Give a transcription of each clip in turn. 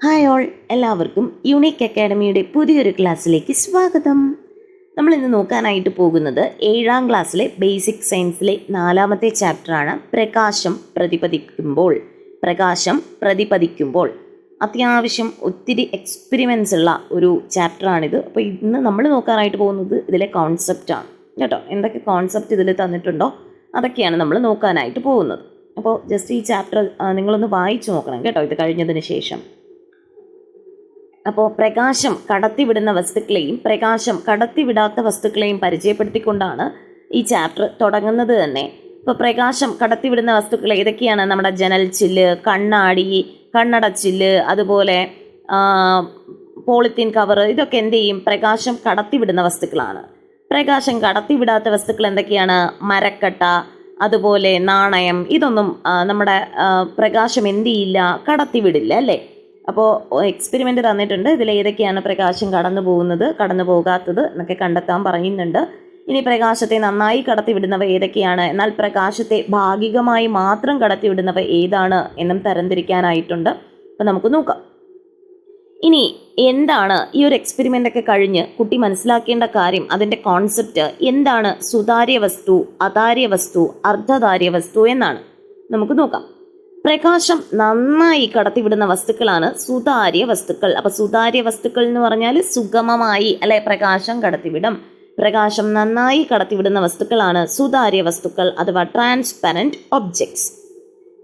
Hi all എല്ലാവർക്കും unique അക്കാഡമിയുടെ പുതിയൊരു ക്ലാസ്സിലേക്ക് സ്വാഗതം. നമ്മൾ ഇന്ന് നോക്കാനായിട്ട് പോകുന്നത് ഏഴാം ക്ലാസ്സിലെ ബേസിക് സയൻസിലെ നാലാമത്തെ ചാപ്റ്ററാണ് പ്രകാശം പ്രതിപദിക്കുമ്പോൾ പ്രകാശം പ്രതിപദിക്കുമ്പോൾ അത്യാവശ്യം ഒത്തിരി എക്സ്പെരിമെൻസ് ഉള്ള ഒരു ചാപ്റ്ററാണിത് അപ്പോൾ ഇന്ന് നമ്മൾ നോക്കാനായിട്ട് പോകുന്നത് ഇതിലെ കോൺസെപ്റ്റാണ് കേട്ടോ എന്തൊക്കെ കോൺസെപ്റ്റ് ഇതിൽ തന്നിട്ടുണ്ടോ അതൊക്കെയാണ് നമ്മൾ നോക്കാനായിട്ട് പോകുന്നത്. അപ്പോൾ ജസ്റ്റ് ഈ ചാപ്റ്റർ നിങ്ങളൊന്ന് വായിച്ചു നോക്കണം കേട്ടോ ഇത് കഴിഞ്ഞതിന് ശേഷം. അപ്പോൾ പ്രകാശം കടത്തിവിടുന്ന വസ്തുക്കളെയും പ്രകാശം കടത്തിവിടാത്ത വസ്തുക്കളെയും പരിചയപ്പെടുത്തിക്കൊണ്ടാണ് ഈ ചാപ്റ്റർ തുടങ്ങുന്നത് തന്നെ. ഇപ്പോൾ പ്രകാശം കടത്തിവിടുന്ന വസ്തുക്കൾ ഏതൊക്കെയാണ്? നമ്മുടെ ജനൽ ചില്ല് കണ്ണാടി കണ്ണടച്ചില്ല് അതുപോലെ പോളിത്തീൻ കവർ ഇതൊക്കെ എന്ത് ചെയ്യും? പ്രകാശം കടത്തിവിടുന്ന വസ്തുക്കളാണ്. പ്രകാശം കടത്തിവിടാത്ത വസ്തുക്കൾ എന്തൊക്കെയാണ്? മരക്കട്ട അതുപോലെ നാണയം ഇതൊന്നും നമ്മുടെ പ്രകാശം എന്ത് ചെയ്യില്ല? കടത്തിവിടില്ല അല്ലേ? അപ്പോൾ എക്സ്പെരിമെന്റ് തന്നിട്ടുണ്ട്. ഇതിൽ ഏതൊക്കെയാണ് പ്രകാശം കടന്നു പോകുന്നത് കടന്നു പോകാത്തത് എന്നൊക്കെ കണ്ടെത്താൻ പറയുന്നുണ്ട്. ഇനി പ്രകാശത്തെ നന്നായി കടത്തിവിടുന്നവ ഏതൊക്കെയാണ്? എന്നാൽ പ്രകാശത്തെ ഭാഗികമായി മാത്രം കടത്തിവിടുന്നവ ഏതാണ് എന്നും തരംതിരിക്കാനായിട്ടുണ്ട്. അപ്പോൾ നമുക്ക് നോക്കാം. ഇനി എന്താണ് ഈ ഒരു എക്സ്പെരിമെന്റ് ഒക്കെ കഴിഞ്ഞ് കുട്ടി മനസ്സിലാക്കേണ്ട കാര്യം അതിന്റെ കോൺസെപ്റ്റ് എന്താണ്? സുതാര്യ വസ്തു അതാര്യ വസ്തു അർദ്ധധാര്യ വസ്തു എന്നാണ്. നമുക്ക് നോക്കാം. പ്രകാശം നന്നായി കടത്തിവിടുന്ന വസ്തുക്കളാണ് സുതാര്യ വസ്തുക്കൾ. അപ്പൊ സുതാര്യ വസ്തുക്കൾ എന്ന് പറഞ്ഞാൽ സുഗമമായി അല്ലെ പ്രകാശം കടത്തിവിടും. പ്രകാശം നന്നായി കടത്തിവിടുന്ന വസ്തുക്കളാണ് സുതാര്യ വസ്തുക്കൾ അഥവാ ട്രാൻസ്പെറന്റ് ഒബ്ജക്ട്സ്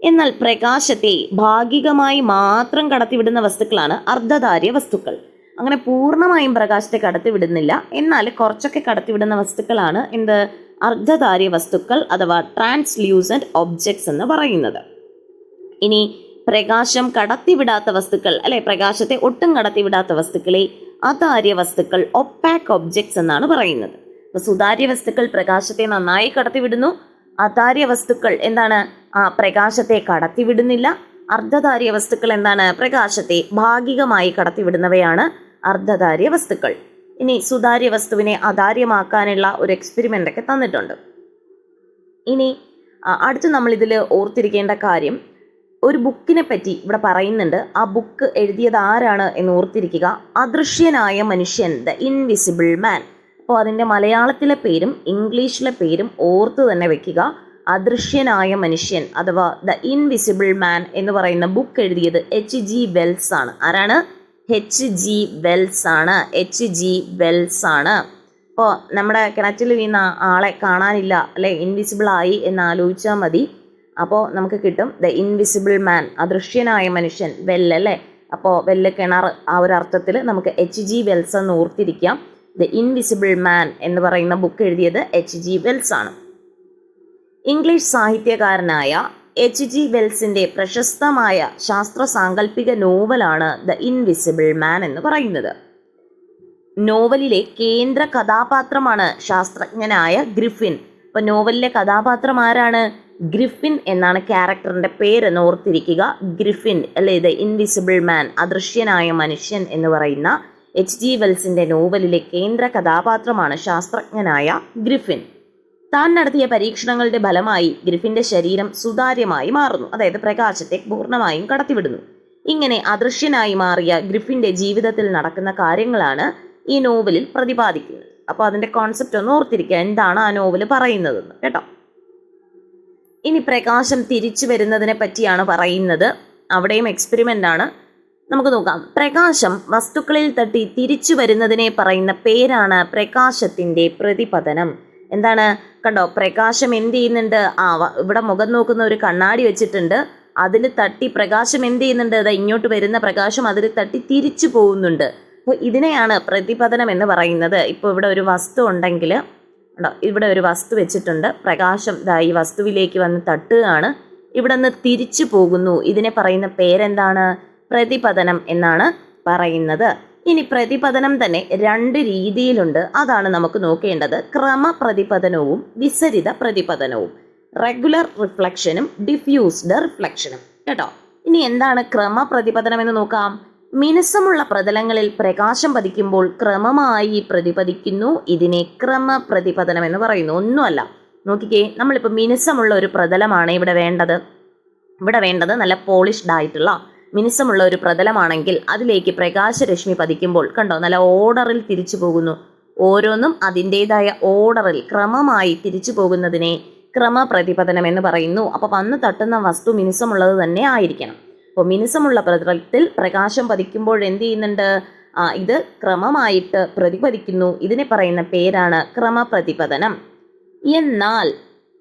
എന്നാൽ പ്രകാശത്തെ ഭാഗികമായി മാത്രം കടത്തിവിടുന്ന വസ്തുക്കളാണ് അർദ്ധധാര്യ വസ്തുക്കൾ. അങ്ങനെ പൂർണമായും പ്രകാശത്തെ കടത്തിവിടുന്നില്ല. എന്നാൽ കുറച്ചൊക്കെ കടത്തിവിടുന്ന വസ്തുക്കളാണ് എന്ത്? അർദ്ധധാര്യ വസ്തുക്കൾ അഥവാ ട്രാൻസ്ലൂസന്റ് ഒബ്ജക്ട്സ് എന്ന് പറയുന്നത്. ഇനി പ്രകാശം കടത്തിവിടാത്ത വസ്തുക്കൾ അല്ലെ പ്രകാശത്തെ ഒട്ടും കടത്തിവിടാത്ത വസ്തുക്കളെ അതാര്യ വസ്തുക്കൾ ഒപ്പാക്ക് ഒബ്ജക്ട്സ് എന്നാണ് പറയുന്നത്. അപ്പൊ സുതാര്യ വസ്തുക്കൾ പ്രകാശത്തെ നന്നായി കടത്തിവിടുന്നു. അതാര്യ വസ്തുക്കൾ എന്താണ്? ആ പ്രകാശത്തെ കടത്തിവിടുന്നില്ല. അർദ്ധധാര്യ വസ്തുക്കൾ എന്താണ്? പ്രകാശത്തെ ഭാഗികമായി കടത്തിവിടുന്നവയാണ് അർദ്ധധാര്യ വസ്തുക്കൾ. ഇനി സുതാര്യ വസ്തുവിനെ അതാര്യമാക്കാനുള്ള ഒരു എക്സ്പെരിമെന്റ് ഒക്കെ തന്നിട്ടുണ്ട്. ഇനി അടുത്ത് നമ്മൾ ഇതിൽ ഓർത്തിരിക്കേണ്ട കാര്യം ഒരു ബുക്കിനെ പറ്റി ഇവിടെ പറയുന്നുണ്ട്. ആ ബുക്ക് എഴുതിയത് ആരാണ് എന്ന് ഓർത്തിരിക്കുക. അദൃശ്യനായ മനുഷ്യൻ ദ ഇൻവിസിബിൾ മാൻ. അപ്പോൾ അതിന്റെ മലയാളത്തിലെ പേരും ഇംഗ്ലീഷിലെ പേരും ഓർത്ത് തന്നെ വെക്കുക. അദൃശ്യനായ മനുഷ്യൻ അഥവാ ദ ഇൻവിസിബിൾ മാൻ എന്ന് പറയുന്ന ബുക്ക് എഴുതിയത് എച്ച് ജി വെൽസ് ആണ്. ആരാണ്? എച്ച് ജി വെൽസ് ആണ്. എച്ച് ജി വെൽസ് ആണ്. അപ്പോൾ നമ്മുടെ കിണറ്റിൽ വീണ ആളെ കാണാനില്ല അല്ലെ? ഇൻവിസിബിൾ ആയി എന്ന് ആലോചിച്ചാൽ മതി. അപ്പോൾ നമുക്ക് കിട്ടും ദ ഇൻവിസിബിൾ മാൻ അദൃശ്യനായ മനുഷ്യൻ വെല്ല് അല്ലേ? അപ്പോൾ വെല്ല് കിണർ ആ ഒരു അർത്ഥത്തിൽ നമുക്ക് എച്ച് ജി വെൽസ് എന്ന് ഓർത്തിരിക്കാം. ദ ഇൻവിസിബിൾ മാൻ എന്ന് പറയുന്ന ബുക്ക് എഴുതിയത് എച്ച് ജി വെൽസ് ആണ്. ഇംഗ്ലീഷ് സാഹിത്യകാരനായ എച്ച് ജി വെൽസിന്റെ പ്രശസ്തമായ ശാസ്ത്ര സാങ്കല്പിക നോവലാണ് ദ ഇൻവിസിബിൾ മാൻ എന്ന് പറയുന്നത്. നോവലിലെ കേന്ദ്ര കഥാപാത്രമാണ് ശാസ്ത്രജ്ഞനായ ഗ്രിഫിൻ. അപ്പോൾ നോവലിലെ കഥാപാത്രം ആരാണ്? ഗ്രിഫിൻ എന്നാണ് ക്യാരക്ടറിന്റെ പേരെന്ന് ഓർത്തിരിക്കുക. ഗ്രിഫിൻ അല്ലേ ദ ഇൻവിസിബിൾ മാൻ അദൃശ്യനായ മനുഷ്യൻ എന്ന് പറയുന്ന എച്ച് ജി വെൽസിന്റെ നോവലിലെ കേന്ദ്ര കഥാപാത്രമാണ് ശാസ്ത്രജ്ഞനായ ഗ്രിഫിൻ. താൻ നടത്തിയ പരീക്ഷണങ്ങളുടെ ഫലമായി ഗ്രിഫിന്റെ ശരീരം സുതാര്യമായി മാറുന്നു. അതായത് പ്രകാശത്തെ പൂർണമായും കടത്തിവിടുന്നു. ഇങ്ങനെ അദൃശ്യനായി മാറിയ ഗ്രിഫിന്റെ ജീവിതത്തിൽ നടക്കുന്ന കാര്യങ്ങളാണ് ഈ നോവലിൽ പ്രതിപാദിക്കുന്നത്. അപ്പോൾ അതിന്റെ കോൺസെപ്റ്റ് ഒന്ന് ഓർത്തിരിക്കുക. എന്താണ് ആ നോവൽ പറയുന്നതെന്ന് കേട്ടോ? ഇനി പ്രകാശം തിരിച്ചു വരുന്നതിനെ പറ്റിയാണ് പറയുന്നത്. അവിടെയും എക്സ്പെരിമെന്റ് ആണ്. നമുക്ക് നോക്കാം. പ്രകാശം വസ്തുക്കളിൽ തട്ടി തിരിച്ചു വരുന്നതിനെ പറയുന്ന പേരാണ് പ്രകാശത്തിന്റെ പ്രതിപതനം. എന്താണ്? കണ്ടോ? പ്രകാശം എന്ത് ചെയ്യുന്നുണ്ട്? ആ ഇവിടെ മുഖം നോക്കുന്ന ഒരു കണ്ണാടി വെച്ചിട്ടുണ്ട്. അതിൽ തട്ടി പ്രകാശം എന്ത് ചെയ്യുന്നുണ്ട്? അതാ ഇങ്ങോട്ട് വരുന്ന പ്രകാശം അതിൽ തട്ടി തിരിച്ചു പോകുന്നുണ്ട്. അപ്പോൾ ഇതിനെയാണ് പ്രതിപതനം എന്ന് പറയുന്നത്. ഇപ്പോൾ ഇവിടെ ഒരു വസ്തു ഉണ്ടെങ്കിൽ ഉണ്ടോ? ഇവിടെ ഒരു വസ്തു വെച്ചിട്ടുണ്ട്. പ്രകാശം ദാ ഈ വസ്തുവിലേക്ക് വന്ന് തട്ടുകയാണ്. ഇവിടെ നിന്ന് തിരിച്ചു പോകുന്നു. ഇതിനെ പറയുന്ന പേരെന്താണ്? പ്രതിപതനം എന്നാണ് പറയുന്നത്. ഇനി പ്രതിപതനം തന്നെ രണ്ട് രീതിയിലുണ്ട്. അതാണ് നമുക്ക് നോക്കേണ്ടത്. ക്രമപ്രതിപതനവും വിസരിത പ്രതിപതനവും. റെഗുലർ റിഫ്ലക്ഷനും ഡിഫ്യൂസ്ഡ് റിഫ്ലക്ഷനും. കേട്ടോ? ഇനി എന്താണ് ക്രമപ്രതിപതനം എന്ന് നോക്കാം. മിനുസമുള്ള പ്രതലങ്ങളിൽ പ്രകാശം പതിക്കുമ്പോൾ ക്രമമായി പ്രതിപതിക്കുന്നു. ഇതിനെ ക്രമ ക്രമപ്രതിപതനം എന്ന് പറയുന്നു. ഒന്നുമല്ല. നോക്കിക്കേ നമ്മളിപ്പോൾ മിനുസമുള്ള ഒരു പ്രതലമാണ് ഇവിടെ വേണ്ടത്. ഇവിടെ വേണ്ടത് നല്ല പോളിഷ്ഡ് ആയിട്ടുള്ള മിനുസമുള്ള ഒരു പ്രതലമാണെങ്കിൽ അതിലേക്ക് പ്രകാശരശ്മി പതിക്കുമ്പോൾ കണ്ടോ നല്ല ഓർഡറിൽ തിരിച്ചു പോകുന്നു. ഓരോന്നും അതിന്റെതായ ഓർഡറിൽ ക്രമമായി തിരിച്ചു പോകുന്നതിനെ ക്രമപ്രതിപതനം എന്ന് പറയുന്നു. അപ്പോൾ വന്ന് തട്ടുന്ന വസ്തു മിനുസമുള്ളത് തന്നെ ആയിരിക്കണം. അപ്പോൾ മിനുസമുള്ള പ്രതലത്തിൽ പ്രകാശം പതിക്കുമ്പോൾ എന്ത് ചെയ്യുന്നുണ്ട്? ഇത് ക്രമമായിട്ട് പ്രതിപതിക്കുന്നു ഇതിനെ പറയുന്ന പേരാണ് ക്രമപ്രതിപതനം എന്നാൽ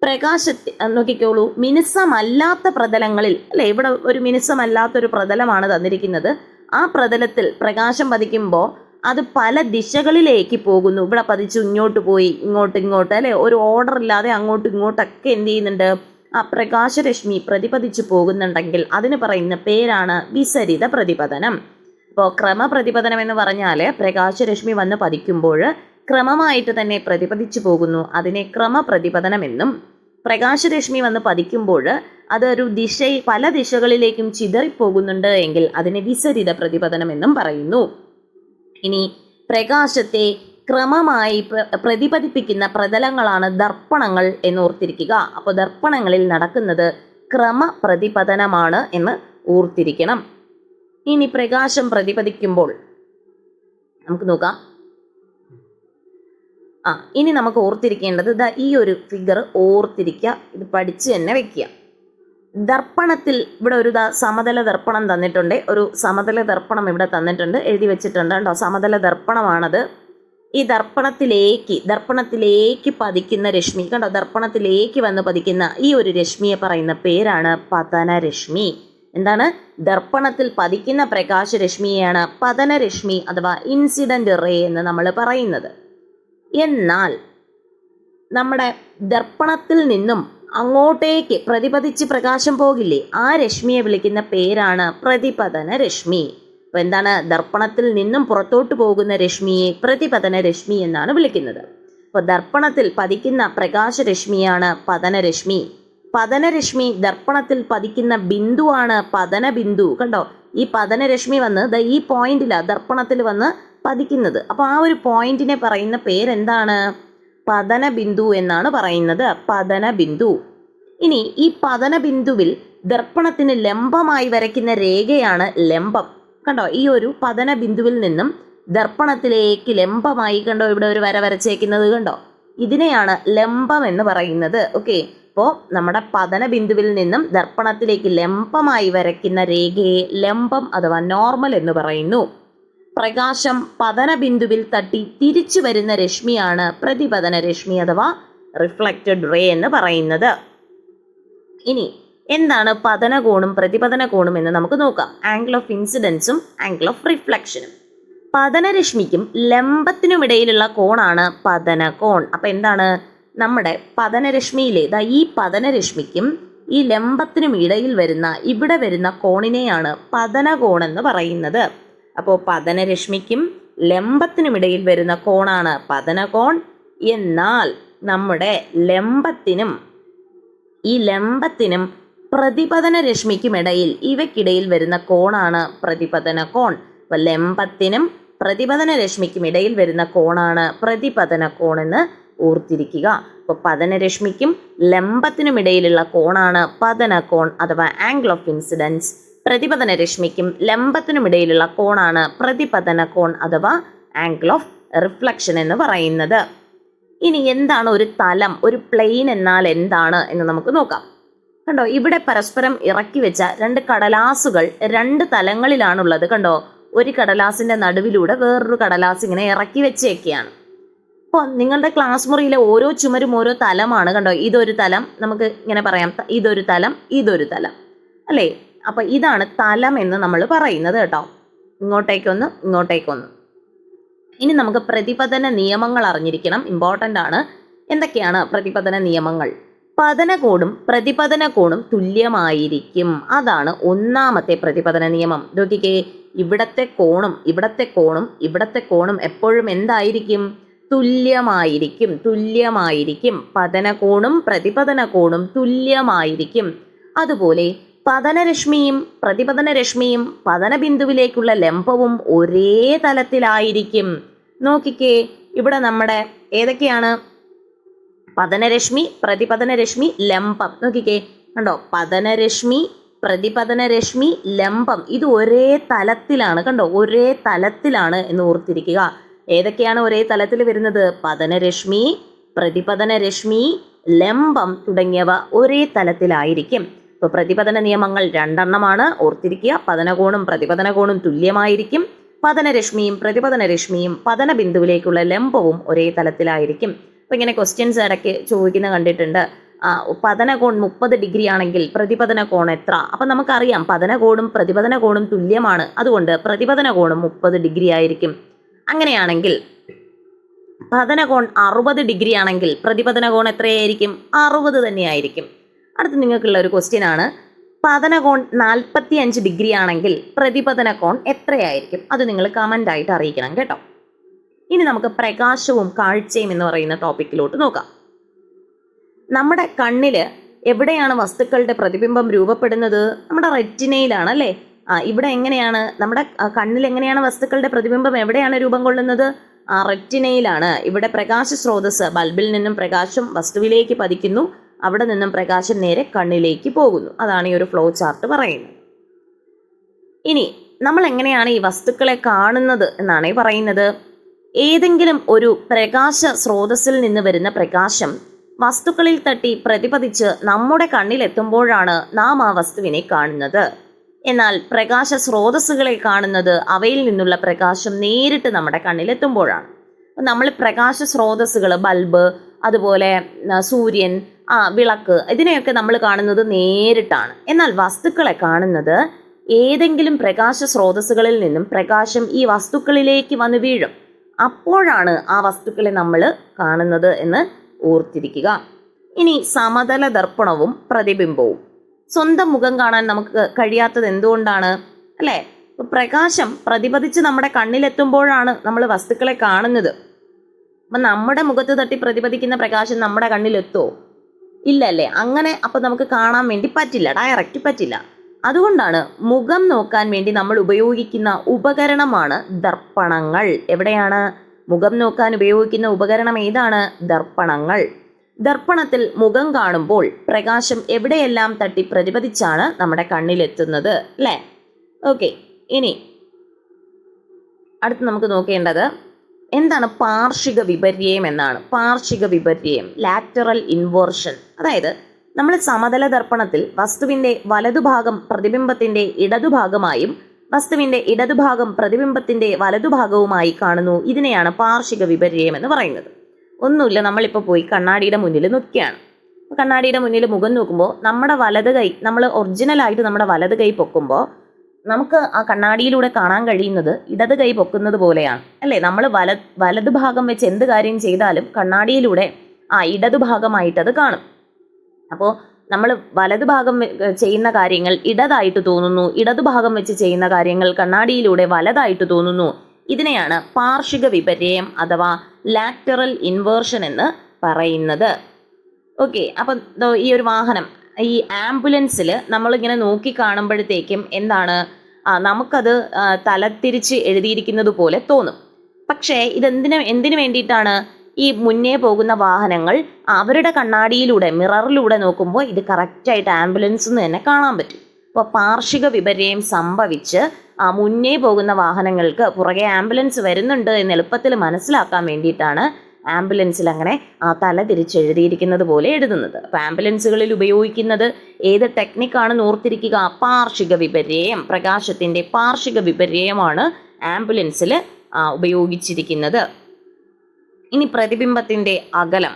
പ്രകാശത്തെ നോക്കിക്കോളൂ. മിനുസമല്ലാത്ത പ്രതലങ്ങളിൽ അല്ലെ? ഇവിടെ ഒരു മിനുസമല്ലാത്തൊരു പ്രതലമാണ് തന്നിരിക്കുന്നത്. ആ പ്രതലത്തിൽ പ്രകാശം പതിക്കുമ്പോൾ അത് പല ദിശകളിലേക്ക് പോകുന്നു. ഇവിടെ പതിച്ചു ഇങ്ങോട്ട് പോയി ഇങ്ങോട്ട് ഇങ്ങോട്ട് അല്ലെ? ഒരു ഓർഡർ ഇല്ലാതെ അങ്ങോട്ടും ഇങ്ങോട്ടൊക്കെ എന്ത് ചെയ്യുന്നുണ്ട്? ആ പ്രകാശരശ്മി പ്രതിപതിച്ചു പോകുന്നുണ്ടെങ്കിൽ അതിന് പറയുന്ന പേരാണ് വിസരിത പ്രതിപതനം. ഇപ്പോൾ ക്രമപ്രതിപതനം എന്ന് പറഞ്ഞാൽ പ്രകാശരശ്മി വന്ന് പതിക്കുമ്പോൾ ക്രമമായിട്ട് തന്നെ പ്രതിപതിച്ചു പോകുന്നു. അതിനെ ക്രമപ്രതിപതനം എന്നും പ്രകാശരശ്മി വന്ന് പതിക്കുമ്പോൾ അതൊരു ദിശ പല ദിശകളിലേക്കും ചിതറിപ്പോകുന്നുണ്ട് എങ്കിൽ അതിനെ വിസരിത പ്രതിപതനം എന്നും പറയുന്നു. ഇനി പ്രകാശത്തെ ക്രമമായി പ്രതിപതിപ്പിക്കുന്ന പ്രതലങ്ങളാണ് ദർപ്പണങ്ങൾ എന്ന് ഓർത്തിരിക്കുക. അപ്പോൾ ദർപ്പണങ്ങളിൽ നടക്കുന്നത് ക്രമ പ്രതിപതനമാണ് എന്ന് ഓർത്തിരിക്കണം. ഇനി പ്രകാശം പ്രതിപതിക്കുമ്പോൾ നമുക്ക് നോക്കാം. ആ ഇനി നമുക്ക് ഓർത്തിരിക്കേണ്ടത് ദാ ഈ ഒരു ഫിഗർ ഓർത്തിരിക്കുക. ഇത് പഠിച്ച് തന്നെ വെക്കുക. ദർപ്പണത്തിൽ ഇവിടെ ഒരു സമതല ദർപ്പണം തന്നിട്ടുണ്ട്. ഒരു സമതല ദർപ്പണം ഇവിടെ തന്നിട്ടുണ്ട്. എഴുതി വെച്ചിട്ടുണ്ട് കേട്ടോ. സമതല ദർപ്പണമാണത്. ഈ ദർപ്പണത്തിലേക്ക് ദർപ്പണത്തിലേക്ക് പതിക്കുന്ന രശ്മി. കണ്ടോ? ദർപ്പണത്തിലേക്ക് വന്ന് പതിക്കുന്ന ഈ ഒരു രശ്മിയെ പറയുന്ന പേരാണ് പതന രശ്മി എന്താണ്? ദർപ്പണത്തിൽ പതിക്കുന്ന പ്രകാശ രശ്മിയാണ് പതന രശ്മി അഥവാ ഇൻസിഡന്റ് റേ എന്ന് നമ്മൾ പറയുന്നത്. എന്നാൽ നമ്മുടെ ദർപ്പണത്തിൽ നിന്നും അങ്ങോട്ടേക്ക് പ്രതിപതിച്ച് പ്രകാശം പോകില്ലേ? ആ രശ്മിയെ വിളിക്കുന്ന പേരാണ് പ്രതിപതന രശ്മി എന്താണ്? ദർപ്പണത്തിൽ നിന്നും പുറത്തോട്ട് പോകുന്ന രശ്മിയെ പ്രതിപതന രശ്മി എന്നാണ് വിളിക്കുന്നത്. അപ്പോൾ ദർപ്പണത്തിൽ പതിക്കുന്ന പ്രകാശ പ്രകാശരശ്മിയാണ് പതനരശ്മി പതനരശ്മി ദർപ്പണത്തിൽ പതിക്കുന്ന ബിന്ദുവാണ് പതന ബിന്ദു. കണ്ടോ? ഈ പതനരശ്മി വന്ന് ദ ഈ പോയിന്റിലാണ് ദർപ്പണത്തിൽ വന്ന് പതിക്കുന്നത്. അപ്പോൾ ആ ഒരു പോയിന്റിനെ പറയുന്ന പേരെന്താണ്? പതന ബിന്ദു എന്നാണ് പറയുന്നത്. പതന ബിന്ദു. ഇനി ഈ പതന ബിന്ദുവിൽ ദർപ്പണത്തിന് ലംബമായി വരയ്ക്കുന്ന രേഖയാണ് ലംബം. കണ്ടോ ഈ ഒരു പതന ബിന്ദുവിൽ നിന്നും ദർപ്പണത്തിലേക്ക് ലംബമായി കണ്ടോ ഇവിടെ ഒരു വര വരച്ചേക്കുന്നത് കണ്ടോ? ഇതിനെയാണ് ലംബം എന്ന് പറയുന്നത്. ഓക്കെ അപ്പോൾ നമ്മുടെ പതന ബിന്ദുവിൽ നിന്നും ദർപ്പണത്തിലേക്ക് ലംബമായി വരയ്ക്കുന്ന രേഖയെ ലംബം അഥവാ നോർമൽ എന്ന് പറയുന്നു. പ്രകാശം പതന ബിന്ദുവിൽ തട്ടി തിരിച്ചു വരുന്ന രശ്മിയാണ് പ്രതിപതന രശ്മി അഥവാ റിഫ്ലക്റ്റഡ് റേ എന്ന് പറയുന്നത്. ഇനി എന്താണ് പതന കോണും പ്രതിപതന കോണും എന്ന് നമുക്ക് നോക്കാം. ആംഗിൾ ഓഫ് ഇൻസിഡൻസും ആംഗിൾ ഓഫ് റിഫ്ലക്ഷനും പതനരശ്മിക്കും ലംബത്തിനുമിടയിലുള്ള കോണാണ് പതന കോൺ അപ്പം എന്താണ് നമ്മുടെ പതനരശ്മിയിലെ ഇതാ ഈ പതനരശ്മിക്കും ഈ ലംബത്തിനും ഇടയിൽ വരുന്ന ഇവിടെ വരുന്ന കോണിനെയാണ് പതന കോൺ എന്ന് പറയുന്നത്. അപ്പോൾ പതനരശ്മിക്കും ലംബത്തിനും ഇടയിൽ വരുന്ന കോണാണ് പതനകോൺ. എന്നാൽ നമ്മുടെ ലംബത്തിനും ഈ ലംബത്തിനും പ്രതിപതന രശ്മിക്കുമിടയിൽ ഇവയ്ക്കിടയിൽ വരുന്ന കോണാണ് പ്രതിപതന കോൺ. അപ്പോൾ ലംബത്തിനും പ്രതിപതന രശ്മിക്കും ഇടയിൽ വരുന്ന കോണാണ് പ്രതിപതന കോൺ എന്ന് ഓർത്തിരിക്കുക. അപ്പോൾ പതനരശ്മിക്കും ലംബത്തിനും ഇടയിലുള്ള കോണാണ് പതന കോൺ അഥവാ ആംഗിൾ ഓഫ് ഇൻസിഡൻസ്. പ്രതിപതന രശ്മിക്കും ലംബത്തിനും ഇടയിലുള്ള കോണാണ് പ്രതിപതന കോൺ അഥവാ ആംഗിൾ ഓഫ് റിഫ്ലക്ഷൻ എന്ന് പറയുന്നത്. ഇനി എന്താണ് ഒരു തലം? ഒരു പ്ലെയിൻ എന്നാൽ എന്താണ് എന്ന് നമുക്ക് നോക്കാം. കണ്ടോ? ഇവിടെ പരസ്പരം ഇറക്കി വെച്ച രണ്ട് കടലാസുകൾ രണ്ട് തലങ്ങളിലാണുള്ളത്. കണ്ടോ? ഒരു കടലാസിന്റെ നടുവിലൂടെ വേറൊരു കടലാസ് ഇങ്ങനെ ഇറക്കി വെച്ചേക്കെയാണ്. അപ്പോൾ നിങ്ങളുടെ ക്ലാസ് മുറിയിലെ ഓരോ ചുമരും ഓരോ തലമാണ്. കണ്ടോ? ഇതൊരു തലം നമുക്ക് ഇങ്ങനെ പറയാം. ഇതൊരു തലം ഇതൊരു തലം. അല്ലേ? അപ്പൊ ഇതാണ് തലം എന്ന് നമ്മൾ പറയുന്നത് കേട്ടോ. ഇങ്ങോട്ടേക്കൊന്ന് ഇങ്ങോട്ടേക്കൊന്ന്. ഇനി നമുക്ക് പ്രതിപതന നിയമങ്ങൾ അറിഞ്ഞിരിക്കണം. ഇമ്പോർട്ടന്റ് ആണ്. എന്തൊക്കെയാണ് പ്രതിപതന നിയമങ്ങൾ? പതനകോണും പ്രതിപതന കോണും തുല്യമായിരിക്കും. അതാണ് ഒന്നാമത്തെ പ്രതിപതന നിയമം. നോക്കിക്കേ ഇവിടത്തെ കോണും ഇവിടത്തെ കോണും ഇവിടത്തെ കോണും എപ്പോഴും എന്തായിരിക്കും? തുല്യമായിരിക്കും തുല്യമായിരിക്കും. പതനകോണും പ്രതിപതന കോണും തുല്യമായിരിക്കും. അതുപോലെ പതനരശ്മിയും പ്രതിപതന രശ്മിയും പതനബിന്ദുവിലേക്കുള്ള ലംബവും ഒരേ തലത്തിലായിരിക്കും. നോക്കിക്കേ ഇവിടെ നമ്മുടെ ഏതൊക്കെയാണ്? പതനരശ്മി പ്രതിപതനരശ്മി ലംബം നോക്കിക്കേ കണ്ടോ? പതനരശ്മി പ്രതിപതന രശ്മി ലംബം ഇത് ഒരേ തലത്തിലാണ് കണ്ടോ? ഒരേ തലത്തിലാണ് എന്ന് ഓർത്തിരിക്കുക. ഏതൊക്കെയാണ് ഒരേ തലത്തിൽ വരുന്നത്? പതനരശ്മി പ്രതിപതന രശ്മി ലംബം തുടങ്ങിയവ ഒരേ തലത്തിലായിരിക്കും. ഇപ്പോൾ പ്രതിപതന നിയമങ്ങൾ രണ്ടെണ്ണമാണ്. ഓർത്തിരിക്കുക പതനകോണും പ്രതിപതനകോണും തുല്യമായിരിക്കും. പതനരശ്മിയും പ്രതിപതന രശ്മിയും പതന ബിന്ദുവിലേക്കുള്ള ലംബവും ഒരേ തലത്തിലായിരിക്കും. അപ്പോൾ ഇങ്ങനെ ക്വസ്റ്റ്യൻസ് ഇടയ്ക്ക് ചോദിക്കുന്ന കണ്ടിട്ടുണ്ട്. പതന കോൺ മുപ്പത് ഡിഗ്രി ആണെങ്കിൽ പ്രതിപതന കോൺ എത്ര? അപ്പം നമുക്കറിയാം പതന കോണും പ്രതിപതന കോണും തുല്യമാണ്. അതുകൊണ്ട് പ്രതിപതന കോണും മുപ്പത് ഡിഗ്രി ആയിരിക്കും. അങ്ങനെയാണെങ്കിൽ പതന കോൺ അറുപത് ഡിഗ്രി ആണെങ്കിൽ പ്രതിപതന കോൺ എത്രയായിരിക്കും? അറുപത് തന്നെയായിരിക്കും. അടുത്ത് നിങ്ങൾക്കുള്ള ഒരു ക്വസ്റ്റ്യൻ ആണ്. പതന കോൺ നാൽപ്പത്തി അഞ്ച് ഡിഗ്രി ആണെങ്കിൽ പ്രതിപതന കോൺ എത്രയായിരിക്കും? അത് നിങ്ങൾ കമന്റായിട്ട് അറിയിക്കണം കേട്ടോ. ഇനി നമുക്ക് പ്രകാശവും കാഴ്ചയും എന്ന് പറയുന്ന ടോപ്പിക്കിലോട്ട് നോക്കാം. നമ്മുടെ കണ്ണിൽ എവിടെയാണ് വസ്തുക്കളുടെ പ്രതിബിംബം രൂപപ്പെടുന്നത്? നമ്മുടെ റെറ്റിനയിലാണ് അല്ലേ? ആ ഇവിടെ എങ്ങനെയാണ്? നമ്മുടെ കണ്ണിൽ എങ്ങനെയാണ് വസ്തുക്കളുടെ പ്രതിബിംബം? എവിടെയാണ് രൂപം കൊള്ളുന്നത്? ആ റെറ്റിനയിലാണ്. ഇവിടെ പ്രകാശ സ്രോതസ് ബൾബിൽ നിന്നും പ്രകാശം വസ്തുവിലേക്ക് പതിക്കുന്നു. അവിടെ നിന്നും പ്രകാശം നേരെ കണ്ണിലേക്ക് പോകുന്നു. അതാണ് ഈ ഒരു ഫ്ലോ ചാർട്ട് പറയുന്നത്. ഇനി നമ്മൾ എങ്ങനെയാണ് ഈ വസ്തുക്കളെ കാണുന്നത് എന്നാണ് പറയുന്നത്? ഏതെങ്കിലും ഒരു പ്രകാശ സ്രോതസ്സിൽ നിന്ന് വരുന്ന പ്രകാശം വസ്തുക്കളിൽ തട്ടി പ്രതിപതിച്ച് നമ്മുടെ കണ്ണിലെത്തുമ്പോഴാണ് നാം ആ വസ്തുവിനെ കാണുന്നത്. എന്നാൽ പ്രകാശ സ്രോതസ്സുകളെ കാണുന്നത് അവയിൽ നിന്നുള്ള പ്രകാശം നേരിട്ട് നമ്മുടെ കണ്ണിലെത്തുമ്പോഴാണ്. നമ്മൾ പ്രകാശ സ്രോതസ്സുകൾ ബൾബ് അതുപോലെ സൂര്യൻ ആ വിളക്ക് ഇതിനെയൊക്കെ നമ്മൾ കാണുന്നത് നേരിട്ടാണ്. എന്നാൽ വസ്തുക്കളെ കാണുന്നത് ഏതെങ്കിലും പ്രകാശ സ്രോതസ്സുകളിൽ നിന്നും പ്രകാശം ഈ വസ്തുക്കളിലേക്ക് വന്ന് വീഴും. അപ്പോഴാണ് ആ വസ്തുക്കളെ നമ്മൾ കാണുന്നത് എന്ന് ഓർത്തിരിക്കുക. ഇനി സമതല ദർപ്പണവും പ്രതിബിംബവും. സ്വന്തം മുഖം കാണാൻ നമുക്ക് കഴിയാത്തത് എന്തുകൊണ്ടാണ്? അല്ലേ? പ്രകാശം പ്രതിപതിച്ച് നമ്മുടെ കണ്ണിലെത്തുമ്പോഴാണ് നമ്മൾ വസ്തുക്കളെ കാണുന്നത്. അപ്പം നമ്മുടെ മുഖത്ത് തട്ടി പ്രതിപതിക്കുന്ന പ്രകാശം നമ്മുടെ കണ്ണിലെത്തുമോ ഇല്ല അല്ലേ അങ്ങനെ അപ്പം നമുക്ക് കാണാൻ വേണ്ടി പറ്റില്ല. ഡയറക്റ്റ് പറ്റില്ല. അതുകൊണ്ടാണ് മുഖം നോക്കാൻ വേണ്ടി നമ്മൾ ഉപയോഗിക്കുന്ന ഉപകരണമാണ് ദർപ്പണങ്ങൾ. എവിടെയാണ് മുഖം നോക്കാൻ ഉപയോഗിക്കുന്ന ഉപകരണം ഏതാണ്? ദർപ്പണങ്ങൾ. ദർപ്പണത്തിൽ മുഖം കാണുമ്പോൾ പ്രകാശം എവിടെയെല്ലാം തട്ടി പ്രതിപതിച്ചാണ് നമ്മുടെ കണ്ണിലെത്തുന്നത് അല്ലേ? ഓക്കെ ഇനി അടുത്ത് നമുക്ക് നോക്കേണ്ടത് എന്താണ് പാർഷിക വിപര്യം എന്നാണ്. പാർഷിക വിപര്യം ലാറ്ററൽ ഇൻവേർഷൻ അതായത് നമ്മൾ സമതല ദർപ്പണത്തിൽ വസ്തുവിന്റെ വലതുഭാഗം പ്രതിബിംബത്തിന്റെ ഇടതുഭാഗമായും വസ്തുവിന്റെ ഇടതുഭാഗം പ്രതിബിംബത്തിന്റെ വലതുഭാഗവുമായി കാണുന്നു. ഇതിനെയാണ് പാർഷിക വിപര്യം എന്ന് പറയുന്നത്. ഒന്നുമില്ല നമ്മളിപ്പോൾ പോയി കണ്ണാടിയുടെ മുന്നിൽ നിൽക്കുകയാണ്. കണ്ണാടിയുടെ മുന്നിൽ മുഖം നോക്കുമ്പോൾ നമ്മുടെ വലത് കൈ നമ്മൾ ഒറിജിനലായിട്ട് നമ്മുടെ വലത് കൈ പൊക്കുമ്പോൾ നമുക്ക് ആ കണ്ണാടിയിലൂടെ കാണാൻ കഴിയുന്നത് ഇടത് കൈ പൊക്കുന്നത് പോലെയാണ്. അല്ലേ? നമ്മൾ വല വലതുഭാഗം വെച്ച് എന്ത് കാര്യം ചെയ്താലും കണ്ണാടിയിലൂടെ ആ ഇടത് ഭാഗമായിട്ട് അത് കാണും. അപ്പോൾ നമ്മൾ വലത് ഭാഗം ചെയ്യുന്ന കാര്യങ്ങൾ ഇടതായിട്ട് തോന്നുന്നു ഇടതുഭാഗം വെച്ച് ചെയ്യുന്ന കാര്യങ്ങൾ കണ്ണാടിയിലൂടെ വലതായിട്ട് തോന്നുന്നു. ഇതിനെയാണ് പാർഷിക വിപര്യം അഥവാ ലാറ്ററൽ ഇൻവേർഷൻ എന്ന് പറയുന്നത്. ഓക്കെ അപ്പം ഈ ഒരു വാഹനം ഈ ആംബുലൻസിൽ നമ്മളിങ്ങനെ നോക്കി കാണുമ്പോഴത്തേക്കും എന്താണ് നമുക്കത് തലത്തിരിച്ച് എഴുതിയിരിക്കുന്നത് പോലെ തോന്നും. പക്ഷേ ഇതെന്തിനു എന്തിനു വേണ്ടിയിട്ടാണ് ഈ മുന്നേ പോകുന്ന വാഹനങ്ങൾ അവരുടെ കണ്ണാടിയിലൂടെ മിററിലൂടെ നോക്കുമ്പോൾ ഇത് കറക്റ്റായിട്ട് ആംബുലൻസ് എന്ന് തന്നെ കാണാൻ പറ്റും. അപ്പോൾ പാർഷിക വിപര്യം സംഭവിച്ച് ആ മുന്നേ പോകുന്ന വാഹനങ്ങൾക്ക് പുറകെ ആംബുലൻസ് വരുന്നുണ്ട് എന്ന് എളുപ്പത്തിൽ മനസ്സിലാക്കാൻ വേണ്ടിയിട്ടാണ് ആംബുലൻസിൽ അങ്ങനെ ആ തല തിരിച്ചെഴുതിയിരിക്കുന്നത് പോലെ എഴുതുന്നത്. അപ്പോൾ ആംബുലൻസുകളിൽ ഉപയോഗിക്കുന്നത് ഏത് ടെക്നിക്കാണെന്ന് ഓർത്തിരിക്കുക? പാർഷിക വിപര്യം പ്രകാശത്തിന്റെ പാർഷിക വിപര്യമാണ് ആംബുലൻസിൽ ഉപയോഗിച്ചിരിക്കുന്നത്. ഇനി പ്രതിബിംബത്തിന്റെ അകലം.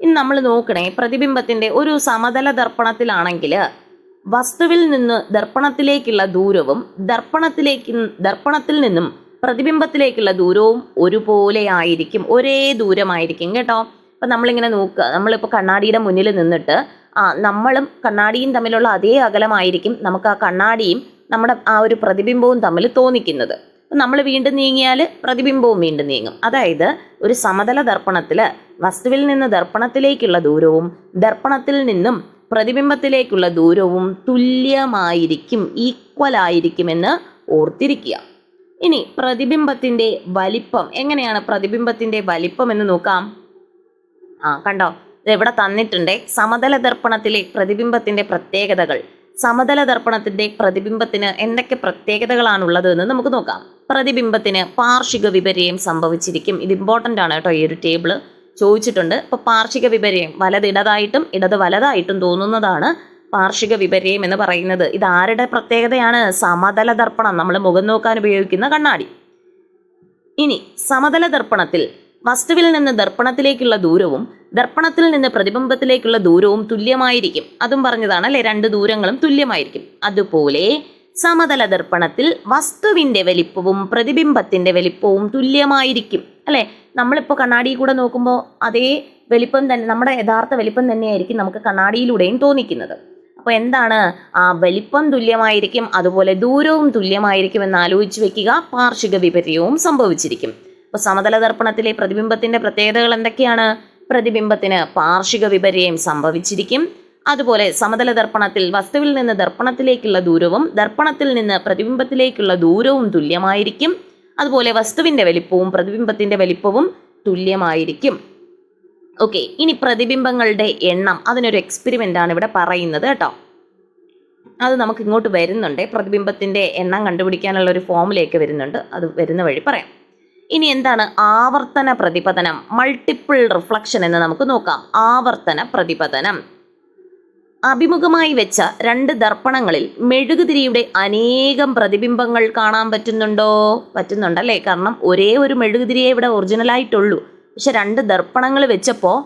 ഇനി നമ്മൾ നോക്കണേ പ്രതിബിംബത്തിന്റെ ഒരു സമതല ദർപ്പണത്തിലാണെങ്കിൽ വസ്തുവിൽ നിന്ന് ദർപ്പണത്തിലേക്കുള്ള ദൂരവും ദർപ്പണത്തിലേക്ക് ദർപ്പണത്തിൽ നിന്നും പ്രതിബിംബത്തിലേക്കുള്ള ദൂരവും ഒരുപോലെ ആയിരിക്കും ഒരേ ദൂരമായിരിക്കും കേട്ടോ. അപ്പം നമ്മളിങ്ങനെ നോക്കുക നമ്മളിപ്പോൾ കണ്ണാടിയുടെ മുന്നിൽ നിന്നിട്ട് ആ നമ്മളും കണ്ണാടിയും തമ്മിലുള്ള അതേ അകലമായിരിക്കും നമുക്ക് ആ കണ്ണാടിയും നമ്മുടെ ആ ഒരു പ്രതിബിംബവും തമ്മിൽ തോന്നിക്കുന്നത്. നമ്മൾ വീണ്ടും നീങ്ങിയാൽ പ്രതിബിംബവും വീണ്ടും നീങ്ങും. അതായത് ഒരു സമതല ദർപ്പണത്തിൽ വസ്തുവിൽ നിന്ന് ദർപ്പണത്തിലേക്കുള്ള ദൂരവും ദർപ്പണത്തിൽ നിന്നും പ്രതിബിംബത്തിലേക്കുള്ള ദൂരവും തുല്യമായിരിക്കും ഈക്വൽ ആയിരിക്കുമെന്ന് ഓർത്തിരിക്കുക. ഇനി പ്രതിബിംബത്തിന്റെ വലിപ്പം എങ്ങനെയാണ് പ്രതിബിംബത്തിന്റെ വലിപ്പം എന്ന് നോക്കാം. ആ കണ്ടോ? ഇവിടെ തന്നിട്ടുണ്ട് സമതല ദർപ്പണത്തിലെ പ്രതിബിംബത്തിന്റെ പ്രത്യേകതകൾ. സമതല ദർപ്പണത്തിന്റെ പ്രതിബിംബത്തിന് എന്തൊക്കെ പ്രത്യേകതകളാണുള്ളത് എന്ന് നമുക്ക് നോക്കാം. പ്രതിബിംബത്തിന് പാർഷിക വിപര്യം സംഭവിച്ചിരിക്കും. ഇത് ഇമ്പോർട്ടന്റ് ആണ് കേട്ടോ ഈ ഒരു ടേബിൾ ചോദിച്ചിട്ടുണ്ട്. അപ്പോൾ പാർഷിക വിപര്യം വലത് ഇടതായിട്ടും ഇടത് വലതായിട്ടും തോന്നുന്നതാണ് പാർഷിക വിപര്യം എന്ന് പറയുന്നത്. ഇത് ആരുടെ പ്രത്യേകതയാണ്? സമതല ദർപ്പണം നമ്മൾ മുഖം നോക്കാൻ ഉപയോഗിക്കുന്ന കണ്ണാടി. ഇനി സമതല ദർപ്പണത്തിൽ വസ്തുവിൽ നിന്ന് ദർപ്പണത്തിലേക്കുള്ള ദൂരവും ദർപ്പണത്തിൽ നിന്ന് പ്രതിബിംബത്തിലേക്കുള്ള ദൂരവും തുല്യമായിരിക്കും. അതും പറഞ്ഞതാണ് അല്ലെ? രണ്ട് ദൂരങ്ങളും തുല്യമായിരിക്കും. അതുപോലെ സമതല ദർപ്പണത്തിൽ വസ്തുവിന്റെ വലിപ്പവും പ്രതിബിംബത്തിന്റെ വലിപ്പവും തുല്യമായിരിക്കും. അല്ലെ? നമ്മളിപ്പോൾ കണ്ണാടി കൂടെ നോക്കുമ്പോൾ അതേ വലിപ്പം തന്നെ നമ്മുടെ യഥാർത്ഥ വലിപ്പം തന്നെയായിരിക്കും നമുക്ക് കണ്ണാടിയിലൂടെയും തോന്നിക്കുന്നത്. അപ്പോൾ എന്താണ്? ആ വലിപ്പം തുല്യമായിരിക്കും അതുപോലെ ദൂരവും തുല്യമായിരിക്കും എന്ന് ആലോചിച്ച് വെക്കുക. പാർഷിക വിപര്യവും സംഭവിച്ചിരിക്കും. അപ്പോൾ സമതല ദർപ്പണത്തിലെ പ്രതിബിംബത്തിന്റെ പ്രത്യേകതകൾ എന്തൊക്കെയാണ്? പ്രതിബിംബത്തിന് പാർഷിക വിപര്യം സംഭവിച്ചിരിക്കും. അതുപോലെ സമതല ദർപ്പണത്തിൽ വസ്തുവിൽ നിന്ന് ദർപ്പണത്തിലേക്കുള്ള ദൂരവും ദർപ്പണത്തിൽ നിന്ന് പ്രതിബിംബത്തിലേക്കുള്ള ദൂരവും തുല്യമായിരിക്കും. അതുപോലെ വസ്തുവിന്റെ വലിപ്പവും പ്രതിബിംബത്തിന്റെ വലിപ്പവും തുല്യമായിരിക്കും. ഓക്കെ ഇനി പ്രതിബിംബങ്ങളുടെ എണ്ണം. അതിനൊരു എക്സ്പെരിമെന്റ് ആണ് ഇവിടെ പറയുന്നത് കേട്ടോ. അത് നമുക്ക് ഇങ്ങോട്ട് വരുന്നുണ്ട്. പ്രതിബിംബത്തിന്റെ എണ്ണം കണ്ടുപിടിക്കാനുള്ള ഒരു ഫോമിലേക്ക് വരുന്നുണ്ട്. അത് വരുന്ന വഴി പറയാം. ഇനി എന്താണ്? ആവർത്തന പ്രതിപതനം മൾട്ടിപ്പിൾ റിഫ്ലക്ഷൻ എന്ന് നമുക്ക് നോക്കാം. ആവർത്തന പ്രതിപതനം അഭിമുഖമായി വെച്ച രണ്ട് ദർപ്പണങ്ങളിൽ മെഴുകുതിരിയുടെ അനേകം പ്രതിബിംബങ്ങൾ കാണാൻ പറ്റുന്നുണ്ടോ? പറ്റുന്നുണ്ടല്ലേ? കാരണം ഒരേ ഒരു മെഴുകുതിരിയെ ഇവിടെ ഒറിജിനലായിട്ടുള്ളൂ. പക്ഷെ രണ്ട് ദർപ്പണങ്ങൾ വെച്ചപ്പോൾ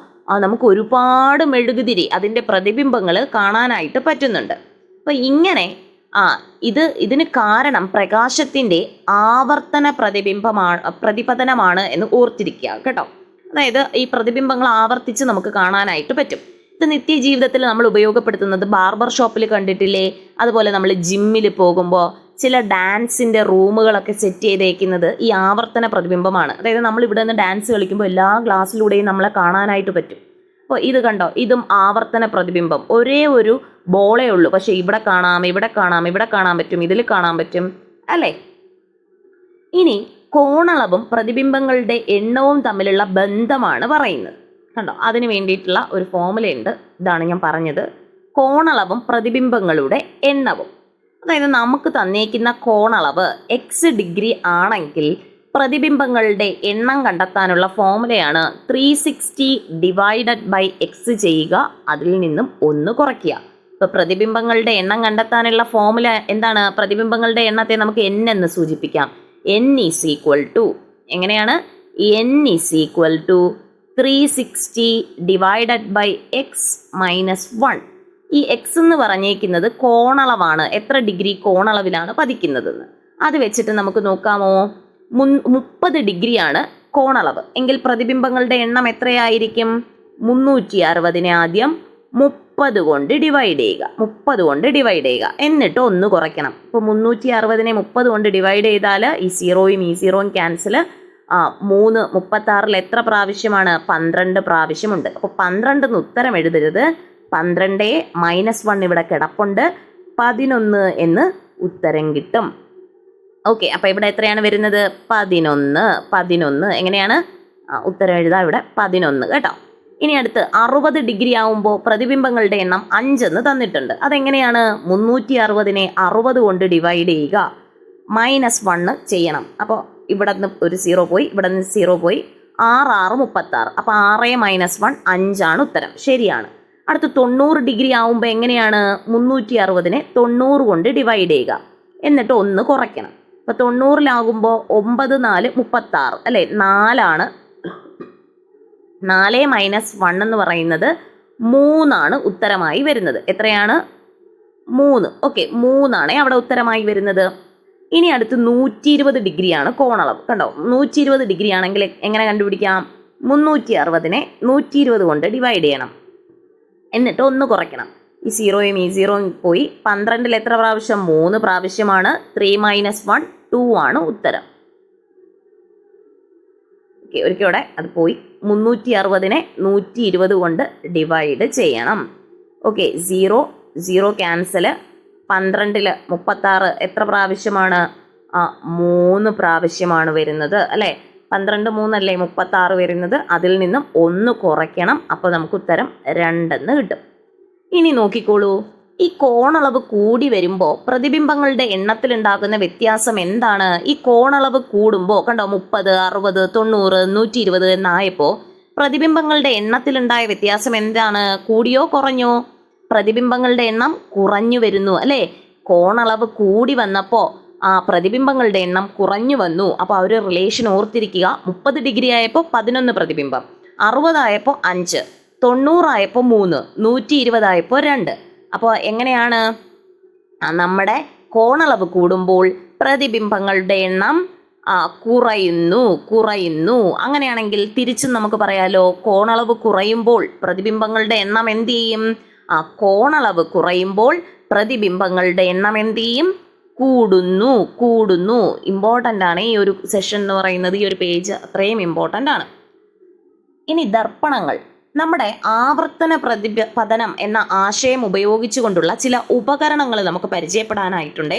നമുക്ക് ഒരുപാട് മെഴുകുതിരി അതിന്റെ പ്രതിബിംബങ്ങൾ കാണാനായിട്ട് പറ്റുന്നുണ്ട്. അപ്പോൾ ഇങ്ങനെ ആ ഇത് ഇതിന് കാരണം പ്രകാശത്തിന്റെ ആവർത്തന പ്രതിബിംബമാണ് പ്രതിപതനമാണ് എന്ന് ഓർത്തിരിക്കുക കേട്ടോ. അതായത് ഈ പ്രതിബിംബങ്ങൾ ആവർത്തിച്ച് നമുക്ക് കാണാനായിട്ട് പറ്റും. ഇത് നിത്യജീവിതത്തിൽ നമ്മൾ ഉപയോഗപ്പെടുത്തുന്നത് ബാർബർ ഷോപ്പിൽ കണ്ടിട്ടില്ലേ? അതുപോലെ നമ്മൾ ജിമ്മിൽ പോകുമ്പോൾ ചില ഡാൻസിന്റെ റൂമുകളൊക്കെ സെറ്റ് ചെയ്തേക്കുന്നത് ഈ ആവർത്തന പ്രതിബിംബമാണ്. അതായത് നമ്മൾ ഇവിടെ നിന്ന് ഡാൻസ് കളിക്കുമ്പോൾ എല്ലാ ഗ്ലാസ്സിലൂടെയും നമ്മളെ കാണാനായിട്ട് പറ്റും. അപ്പോൾ ഇത് കണ്ടോ? ഇതും ആവർത്തന പ്രതിബിംബം. ഒരേ ഒരു ബോളേ ഉള്ളൂ. പക്ഷെ ഇവിടെ കാണാം ഇവിടെ കാണാം ഇവിടെ കാണാൻ പറ്റും ഇതിൽ കാണാൻ പറ്റും അല്ലേ? ഇനി കോണളവും പ്രതിബിംബങ്ങളുടെ എണ്ണവും തമ്മിലുള്ള ബന്ധമാണ് പറയുന്നത്. കണ്ടോ? അതിന് വേണ്ടിയിട്ടുള്ള ഒരു ഫോമുലയുണ്ട് ഇതാണ് ഞാൻ പറഞ്ഞത്. കോണളവും പ്രതിബിംബങ്ങളുടെ എണ്ണവും. അതായത് നമുക്ക് തന്നേക്കുന്ന കോണളവ് എക്സ് ഡിഗ്രി ആണെങ്കിൽ പ്രതിബിംബങ്ങളുടെ എണ്ണം കണ്ടെത്താനുള്ള ഫോമുലയാണ് three sixty divided by X ചെയ്യുക. അതിൽ നിന്നും ഒന്ന് കുറയ്ക്കുക. ഇപ്പോൾ പ്രതിബിംബങ്ങളുടെ എണ്ണം കണ്ടെത്താനുള്ള ഫോമുല എന്താണ്? പ്രതിബിംബങ്ങളുടെ എണ്ണത്തെ നമുക്ക് എൻ എന്ന് സൂചിപ്പിക്കാം. എൻ ഈസ് ഈക്വൽ ടു എങ്ങനെയാണ്? N is equal to three sixty divided by X minus one ഈ എക്സ് എന്ന് പറഞ്ഞേക്കുന്നത് കോണളവാണ്. എത്ര ഡിഗ്രി കോണളവിലാണ് പതിക്കുന്നതെന്ന് അത് വെച്ചിട്ട് നമുക്ക് നോക്കാമോ? മുൻ മുപ്പത് ഡിഗ്രിയാണ് കോണളവ്. എങ്കിൽ പ്രതിബിംബങ്ങളുടെ എണ്ണം എത്രയായിരിക്കും? മുന്നൂറ്റി അറുപതിനെ ആദ്യം മുപ്പത് കൊണ്ട് ഡിവൈഡ് ചെയ്യുക. മുപ്പത് കൊണ്ട് ഡിവൈഡ് ചെയ്യുക. എന്നിട്ട് ഒന്ന് കുറയ്ക്കണം. ഇപ്പോൾ മുന്നൂറ്റി അറുപതിനെ മുപ്പത് കൊണ്ട് ഡിവൈഡ് ചെയ്താൽ ഈ സീറോയും ഈ സീറോയും ക്യാൻസൽ മൂന്ന് മുപ്പത്താറിൽ എത്ര പ്രാവശ്യമാണ്? പന്ത്രണ്ട് പ്രാവശ്യമുണ്ട്. അപ്പോൾ പന്ത്രണ്ടെന്ന് ഉത്തരം എഴുതരുത്. പന്ത്രണ്ട് മൈനസ് വൺ ഇവിടെ കിടപ്പുണ്ട്. പതിനൊന്ന് എന്ന് ഉത്തരം കിട്ടും. ഓക്കെ അപ്പോൾ ഇവിടെ എത്രയാണ് വരുന്നത്? പതിനൊന്ന്. പതിനൊന്ന് എങ്ങനെയാണ്? ഉത്തരം എഴുതാം ഇവിടെ. പതിനൊന്ന് കേട്ടോ. ഇനി അടുത്ത് അറുപത് ഡിഗ്രി ആവുമ്പോൾ പ്രതിബിംബങ്ങളുടെ എണ്ണം അഞ്ചെന്ന് തന്നിട്ടുണ്ട്. അതെങ്ങനെയാണ്? മുന്നൂറ്റി അറുപതിനെ അറുപത് കൊണ്ട് ഡിവൈഡ് ചെയ്യുക. മൈനസ് വണ്ണ് ചെയ്യണം. അപ്പോൾ ഇവിടെ നിന്ന് ഒരു സീറോ പോയി ഇവിടെ നിന്ന് സീറോ പോയി. ആറ് ആറ് മുപ്പത്താറ്. അപ്പോൾ ആറ് മൈനസ് വൺ അഞ്ചാണ് ഉത്തരം. ശരിയാണ്. അടുത്ത് തൊണ്ണൂറ് ഡിഗ്രി ആവുമ്പോൾ എങ്ങനെയാണ്? മുന്നൂറ്റി അറുപതിനെ തൊണ്ണൂറ് കൊണ്ട് ഡിവൈഡ് ചെയ്യുക. എന്നിട്ട് ഒന്ന് കുറയ്ക്കണം. അപ്പോൾ തൊണ്ണൂറിലാകുമ്പോൾ ഒമ്പത് നാല് മുപ്പത്താറ്. അല്ലേ? നാലാണ്. നാല് മൈനസ് വൺ എന്ന് പറയുന്നത് മൂന്നാണ് ഉത്തരമായി വരുന്നത്. എത്രയാണ്? മൂന്ന്. ഓക്കെ മൂന്നാണ് അവിടെ ഉത്തരമായി വരുന്നത്. ഇനി അടുത്ത് നൂറ്റി ഇരുപത് ഡിഗ്രിയാണ് കോണളവ്. കണ്ടോ? നൂറ്റി ഇരുപത് ഡിഗ്രി ആണെങ്കിൽ എങ്ങനെ കണ്ടുപിടിക്കാം? മുന്നൂറ്റി അറുപതിനെ നൂറ്റി ഇരുപത് കൊണ്ട് ഡിവൈഡ് ചെയ്യണം. എന്നിട്ട് ഒന്ന് കുറയ്ക്കണം. ഈ സീറോയും ഈ സീറോയും പോയി പന്ത്രണ്ടിൽ എത്ര പ്രാവശ്യം? മൂന്ന് പ്രാവശ്യമാണ്. ത്രീ മൈനസ് വൺ ടു ആണ് ഉത്തരം. ഓക്കെ ഒരിക്കലൂടെ അത് പോയി. മുന്നൂറ്റി അറുപതിനെ നൂറ്റി ഇരുപത് കൊണ്ട് ഡിവൈഡ് ചെയ്യണം. ഓക്കെ സീറോ സീറോ ക്യാൻസൽ പന്ത്രണ്ടിൽ മുപ്പത്താറ് എത്ര പ്രാവശ്യമാണ്? ആ മൂന്ന് പ്രാവശ്യമാണ് വരുന്നത് അല്ലേ? പന്ത്രണ്ട് മൂന്നല്ലേ മുപ്പത്താറ് വരുന്നത്? അതിൽ നിന്നും ഒന്ന് കുറയ്ക്കണം. അപ്പോൾ നമുക്ക് ഉത്തരം രണ്ടെന്ന് കിട്ടും. ഇനി നോക്കിക്കോളൂ. ഈ കോണളവ് കൂടി വരുമ്പോൾ പ്രതിബിംബങ്ങളുടെ എണ്ണത്തിലുണ്ടാകുന്ന വ്യത്യാസം എന്താണ്? ഈ കോണളവ് കൂടുമ്പോൾ കണ്ടോ മുപ്പത് അറുപത് തൊണ്ണൂറ് നൂറ്റി ഇരുപത് എന്നായപ്പോൾ പ്രതിബിംബങ്ങളുടെ എണ്ണത്തിലുണ്ടായ വ്യത്യാസം എന്താണ്? കൂടിയോ കുറഞ്ഞോ? പ്രതിബിംബങ്ങളുടെ എണ്ണം കുറഞ്ഞു വരുന്നു അല്ലേ? കോണളവ് കൂടി വന്നപ്പോൾ ആ പ്രതിബിംബങ്ങളുടെ എണ്ണം കുറഞ്ഞു വന്നു. അപ്പോൾ ആ ഒരു റിലേഷൻ ഓർത്തിരിക്കുക. മുപ്പത് ഡിഗ്രി ആയപ്പോൾ പതിനൊന്ന് പ്രതിബിംബം അറുപതായപ്പോൾ അഞ്ച് തൊണ്ണൂറായപ്പോൾ മൂന്ന് നൂറ്റി ഇരുപതായപ്പോൾ രണ്ട്. അപ്പോൾ എങ്ങനെയാണ്? നമ്മുടെ കോണളവ് കൂടുമ്പോൾ പ്രതിബിംബങ്ങളുടെ എണ്ണം കുറയുന്നു കുറയുന്നു. അങ്ങനെയാണെങ്കിൽ തിരിച്ചും നമുക്ക് പറയാലോ കോണളവ് കുറയുമ്പോൾ പ്രതിബിംബങ്ങളുടെ എണ്ണം എന്ത് ചെയ്യും? ആ കോണളവ് കുറയുമ്പോൾ പ്രതിബിംബങ്ങളുടെ എണ്ണം എന്ത് ചെയ്യും കൂടുന്നു കൂടുന്നു. ഇമ്പോർട്ടന്റ് ആണ് ഈ ഒരു സെഷൻ എന്ന് പറയുന്നത് ഈ ഒരു പേജ് അത്രയും ഇമ്പോർട്ടന്റ് ആണ്. ഇനി ദർപ്പണങ്ങൾ. നമ്മുടെ ആവർത്തന പ്രതിഭ പതനം എന്ന ആശയം ഉപയോഗിച്ചുകൊണ്ടുള്ള ചില ഉപകരണങ്ങൾ നമുക്ക് പരിചയപ്പെടാനായിട്ടുണ്ട്.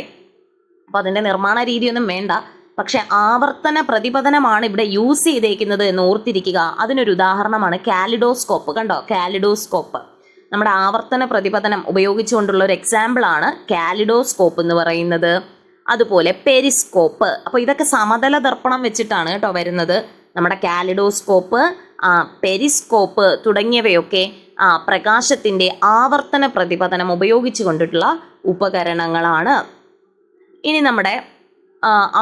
അപ്പോൾ അതിന്റെ നിർമ്മാണ രീതിയൊന്നും വേണ്ട. പക്ഷേ ആവർത്തന പ്രതിപതനമാണ് ഇവിടെ യൂസ് ചെയ്തേക്കുന്നത് എന്ന് ഓർത്തിരിക്കുക. അതിനൊരു ഉദാഹരണമാണ് കാലിഡോസ്കോപ്പ്. കണ്ടോ? കാലിഡോസ്കോപ്പ്. നമ്മുടെ ആവർത്തന പ്രതിപതനം ഉപയോഗിച്ചുകൊണ്ടുള്ള ഒരു എക്സാമ്പിൾ ആണ് കാലിഡോസ്കോപ്പ് എന്ന് പറയുന്നത്. അതുപോലെ പെരിസ്കോപ്പ്. അപ്പോൾ ഇതൊക്കെ സമതല ദർപ്പണം വെച്ചിട്ടാണ് കേട്ടോ വരുന്നത്. നമ്മുടെ കാലിഡോസ്കോപ്പ് പെരിസ്കോപ്പ് തുടങ്ങിയവയൊക്കെ ആ, പ്രകാശത്തിന്റെ ആവർത്തന പ്രതിപതനം ഉപയോഗിച്ചു കൊണ്ടിട്ടുള്ള ഉപകരണങ്ങളാണ്. ഇനി നമ്മുടെ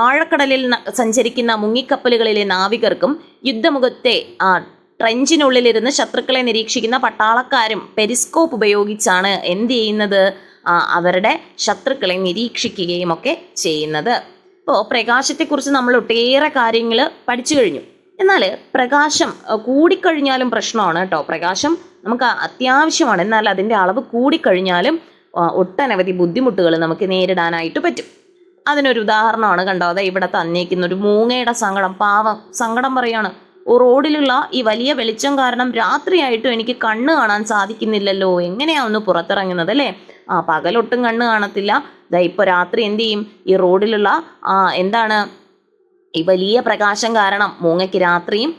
ആഴക്കടലിൽ സഞ്ചരിക്കുന്ന മുങ്ങിക്കപ്പലുകളിലെ നാവികർക്കും യുദ്ധമുഖത്തെ ട്രെഞ്ചിനുള്ളിലിരുന്ന് ശത്രുക്കളെ നിരീക്ഷിക്കുന്ന പട്ടാളക്കാരും പെരിസ്കോപ്പ് ഉപയോഗിച്ചാണ് എന്ത് ചെയ്യുന്നത്? അവരുടെ ശത്രുക്കളെ നിരീക്ഷിക്കുകയും ഒക്കെ ചെയ്യുന്നത്. ഇപ്പോൾ പ്രകാശത്തെക്കുറിച്ച് നമ്മൾ ഒട്ടേറെ കാര്യങ്ങൾ പഠിച്ചു കഴിഞ്ഞു. എന്നാൽ പ്രകാശം കൂടിക്കഴിഞ്ഞാലും പ്രശ്നമാണ് കേട്ടോ. പ്രകാശം നമുക്ക് അത്യാവശ്യമാണ്. എന്നാൽ അതിന്റെ അളവ് കൂടിക്കഴിഞ്ഞാലും ഒട്ടനവധി ബുദ്ധിമുട്ടുകൾ നമുക്ക് നേരിടാനായിട്ട് പറ്റും. അതിനൊരു ഉദാഹരണമാണ് കണ്ടോ? അതെ ഇവിടെ തന്നേക്കുന്ന ഒരു മൂങ്ങയുടെ സങ്കടം. പാവം. സങ്കടം പറയാണ്. "ഓ, റോഡിലുള്ള ഈ വലിയ വെളിച്ചം കാരണം രാത്രിയായിട്ടും എനിക്ക് കണ്ണ് കാണാൻ സാധിക്കുന്നില്ലല്ലോ. എങ്ങനെയാ ഒന്ന് പുറത്തിറങ്ങുന്നത് അല്ലേ? ആ പകലൊട്ടും കണ്ണ് കാണത്തില്ല. ദാ ഇപ്പോൾ രാത്രി എന്ത് ചെയ്യും? ഈ റോഡിലുള്ള ആ എന്താണ്? ഈ വലിയ പ്രകാശം കാരണം മൂങ്ങയ്ക്ക് രാത്രിയും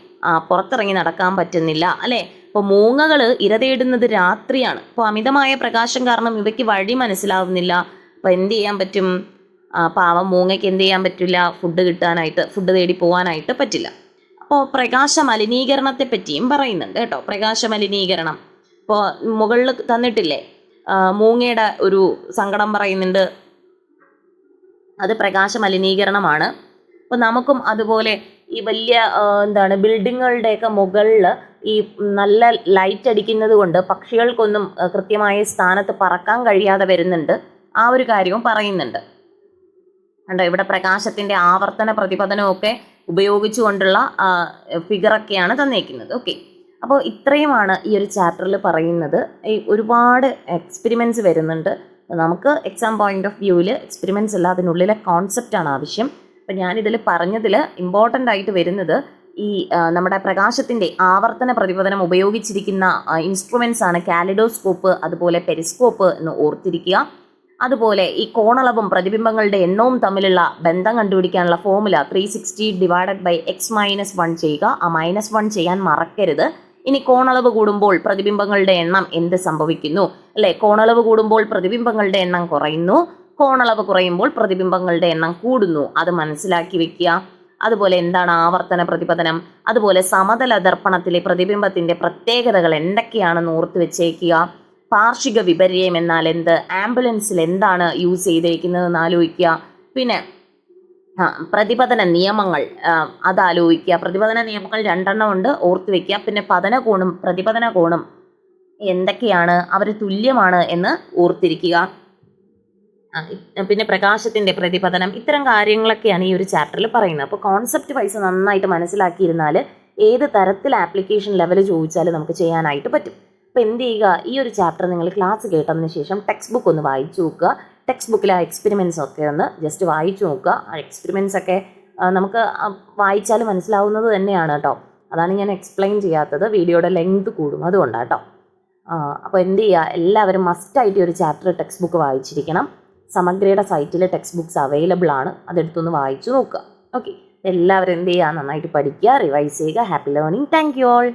പുറത്തിറങ്ങി നടക്കാൻ പറ്റുന്നില്ല അല്ലേ? അപ്പോൾ മൂങ്ങകൾ ഇരതേടുന്നത് രാത്രിയാണ്. അപ്പോൾ അമിതമായ പ്രകാശം കാരണം ഇവയ്ക്ക് വഴി മനസ്സിലാവുന്നില്ല. അപ്പോൾ എന്ത് ചെയ്യാൻ പറ്റും? പാവം മൂങ്ങയ്ക്ക് എന്ത് ചെയ്യാൻ പറ്റില്ല? ഫുഡ് കിട്ടാനായിട്ട് ഫുഡ് തേടി പോകാനായിട്ട് പറ്റില്ല. അപ്പോൾ പ്രകാശ മലിനീകരണത്തെ പറ്റിയും പറയുന്നുണ്ട് കേട്ടോ. പ്രകാശ മലിനീകരണം ഇപ്പോൾ മുകളിൽ തന്നിട്ടില്ലേ മൂങ്ങയുടെ ഒരു സങ്കടം പറയുന്നുണ്ട്. അത് പ്രകാശ മലിനീകരണമാണ് അപ്പോൾ നമുക്കും അതുപോലെ ഈ വലിയ എന്താണ് ബിൽഡിങ്ങുകളുടെയൊക്കെ മുകളിൽ ഈ നല്ല ലൈറ്റ് അടിക്കുന്നത് കൊണ്ട് പക്ഷികൾക്കൊന്നും കൃത്യമായ സ്ഥാനത്ത് പറക്കാൻ കഴിയാതെ വരുന്നുണ്ട്. ആ ഒരു കാര്യവും പറയുന്നുണ്ട്. കണ്ടോ? ഇവിടെ പ്രകാശത്തിന്റെ ആവർത്തന പ്രതിപതനമൊക്കെ ഉപയോഗിച്ചുകൊണ്ടുള്ള ഫിഗറൊക്കെയാണ് തന്നേക്കുന്നത്. ഓക്കെ അപ്പോൾ ഇത്രയുമാണ് ഈ ഒരു ചാപ്റ്ററിൽ പറയുന്നത്. ഈ ഒരുപാട് എക്സ്പെരിമെന്റ്സ് വരുന്നുണ്ട്. നമുക്ക് എക്സാം പോയിന്റ് ഓഫ് വ്യൂവിൽ എക്സ്പെരിമെന്റ്സ് അല്ല അതിനുള്ളിലെ കോൺസെപ്റ്റാണ് ആവശ്യം. അപ്പം ഞാനിതിൽ പറഞ്ഞതിൽ ഇമ്പോർട്ടന്റ് ആയിട്ട് വരുന്നത് ഈ നമ്മുടെ പ്രകാശത്തിന്റെ ആവർത്തന പ്രതിപതനം ഉപയോഗിച്ചിരിക്കുന്ന ഇൻസ്ട്രുമെൻസ് ആണ് കാലിഡോസ്കോപ്പ് അതുപോലെ പെരിസ്കോപ്പ് എന്ന് ഓർത്തിരിക്കുക. അതുപോലെ ഈ കോണളവും പ്രതിബിംബങ്ങളുടെ എണ്ണവും തമ്മിലുള്ള ബന്ധം കണ്ടുപിടിക്കാനുള്ള formula three sixty divided by X minus one ചെയ്യുക. ആ മൈനസ് വൺ ചെയ്യാൻ മറക്കരുത്. ഇനി കോണളവ് കൂടുമ്പോൾ പ്രതിബിംബങ്ങളുടെ എണ്ണം എന്ത് സംഭവിക്കുന്നു? അല്ലെ? കോണളവ് കൂടുമ്പോൾ പ്രതിബിംബങ്ങളുടെ എണ്ണം കുറയുന്നു. കോണളവ് കുറയുമ്പോൾ പ്രതിബിംബങ്ങളുടെ എണ്ണം കൂടുന്നു. അത് മനസ്സിലാക്കി വെക്കുക. അതുപോലെ എന്താണ് ആവർത്തന പ്രതിപതനം അതുപോലെ സമതല ദർപ്പണത്തിലെ പ്രതിബിംബത്തിന്റെ പ്രത്യേകതകൾ എന്തൊക്കെയാണെന്ന് ഓർത്ത് വെച്ചേക്കുക. പാർഷിക വിപര്യം എന്നാൽ എന്ത്? ആംബുലൻസിൽ എന്താണ് യൂസ് ചെയ്തിരിക്കുന്നതെന്ന് ആലോചിക്കുക. പിന്നെ പ്രതിപതന നിയമങ്ങൾ അതാലോചിക്കുക പ്രതിപതന നിയമങ്ങൾ രണ്ടെണ്ണം ഉണ്ട് ഓർത്തു വെക്കുക. പിന്നെ പതന കോണും പ്രതിപതന കോണും എന്തൊക്കെയാണ്? അവർ തുല്യമാണ് എന്ന് ഓർത്തിരിക്കുക. പിന്നെ പ്രകാശത്തിന്റെ പ്രതിപതനം ഇത്തരം കാര്യങ്ങളൊക്കെയാണ് ഈ ഒരു ചാപ്റ്ററിൽ പറയുന്നത്. അപ്പോൾ കോൺസെപ്റ്റ് വൈസ് നന്നായിട്ട് മനസ്സിലാക്കിയിരുന്നാൽ ഏത് തരത്തിൽ ആപ്ലിക്കേഷൻ ലെവൽ ചോദിച്ചാലും നമുക്ക് ചെയ്യാനായിട്ട് പറ്റും. അപ്പോൾ എന്ത് ചെയ്യുക? ഈ ഒരു ചാപ്റ്റർ നിങ്ങൾ ക്ലാസ് കേട്ടതിന് ശേഷം ടെക്സ്റ്റ് ബുക്ക് ഒന്ന് വായിച്ചു നോക്കുക. ടെക്സ്റ്റ് ബുക്കിലെ ആ എക്സ്പെരിമെൻസ് ഒക്കെ ഒന്ന് ജസ്റ്റ് വായിച്ചു നോക്കുക. ആ എക്സ്പെരിമെൻസ് ഒക്കെ നമുക്ക് വായിച്ചാൽ മനസ്സിലാവുന്നത് തന്നെയാണ് കേട്ടോ. അതാണ് ഞാൻ എക്സ്പ്ലെയിൻ ചെയ്യാത്തത്. വീഡിയോയുടെ ലെങ്ത് കൂടും അതുകൊണ്ടാണ് കേട്ടോ. അപ്പോൾ എന്ത് ചെയ്യുക? എല്ലാവരും മസ്റ്റായിട്ട് ഒരു ചാപ്റ്റർ ടെക്സ്റ്റ് ബുക്ക് വായിച്ചിരിക്കണം. സമഗ്രയുടെ സൈറ്റിൽ ടെക്സ്റ്റ് ബുക്ക്സ് അവൈലബിൾ ആണ്. അതെടുത്തൊന്ന് വായിച്ചു നോക്കുക. ഓക്കെ എല്ലാവരും എന്ത് ചെയ്യുക? നന്നായിട്ട് പഠിക്കുക റിവൈസ് ചെയ്യുക. Happy learning thank you all